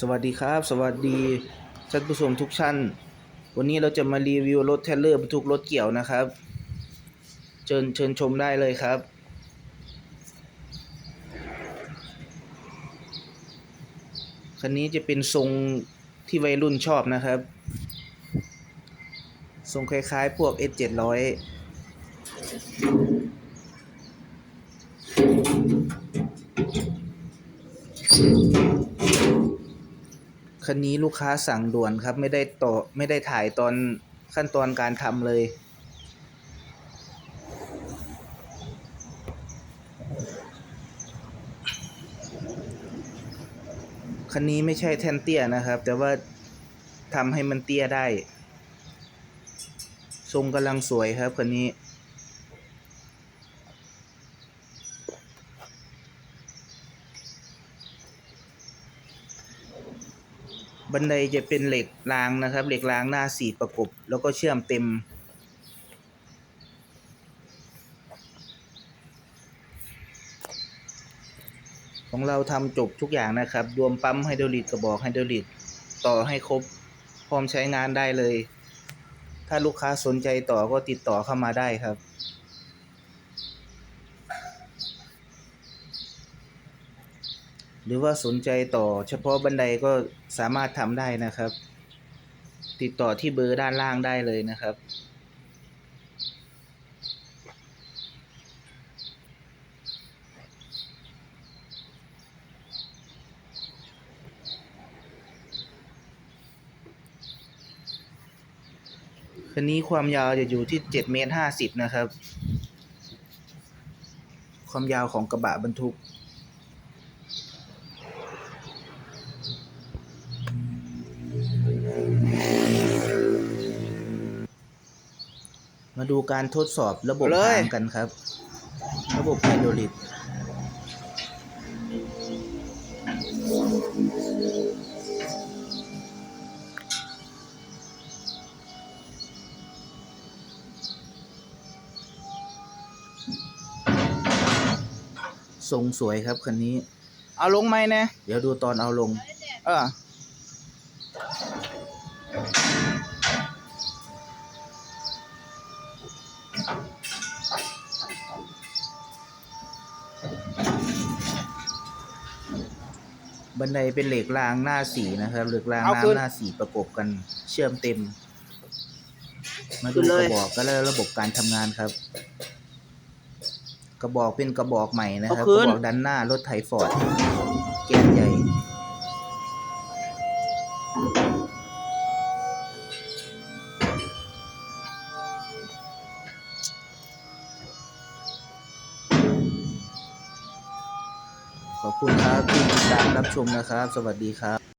สวัสดีครับ สวัสดีท่านผู้ชมทุกชั้นวันนี้เราจะมารีวิวรถเทเลอร์บรรทุกรถเกี่ยวนะครับ เชิญเชิญชมได้เลยครับ คันนี้จะเป็นทรงที่วัยรุ่นชอบนะครับ ทรงคล้ายๆพวก S700 คันนี้ลูกค้าสั่งด่วนครับ ไม่ได้ต่อไม่ได้ถ่ายตอนขั้นตอนการทำเลย คันนี้ไม่ใช่แทนเตี้ยนะครับ แต่ว่าทำให้มันเตี้ยได้ ทรงกำลังสวยครับคันนี้ บันไดจะเป็นเหล็กรางนะครับ เหล็กรางหน้าสีประกบ แล้วก็เชื่อมเต็ม ของเราทำจบทุกอย่างนะครับ รวมปั๊มไฮดรอลิกกระบอกไฮดรอลิกต่อให้ครบ พร้อมใช้งานได้เลย ถ้าลูกค้าสนใจต่อก็ติดต่อเข้ามาได้ครับ หรือว่าสนใจต่อเฉพาะบันไดก็สามารถทำได้นะครับ ติดต่อที่เบอร์ด้านล่างได้เลยนะครับ คันนี้ความยาวจะอยู่ที่เจ็ดเมตรห้าสิบนะครับ ความยาวของกระบะบรรทุก มาดูการทดสอบระบบเลย หางกันครับ ระบบไฮดรอลิกทรงสวยครับคันนี้ เอาลงไหมนะเดี๋ยวดูตอนเอาลง เออ บันไดเป็นเหล็กรางหน้าสีนะครับเหล็กรางเอาขึ้นน้ำหน้าสีประกบกันเชื่อมเต็ม มาดูขึ้นเลกยระบอกก็แล้วระบบการทำงานครับ กระบอกเป็นกระบอกใหม่นะครับกระบอกด้านหน้ารถไถฟอร์ดเก่งใหญ่ ขอบคุณครับที่ติดตามรับชมนะครับ สวัสดีครับ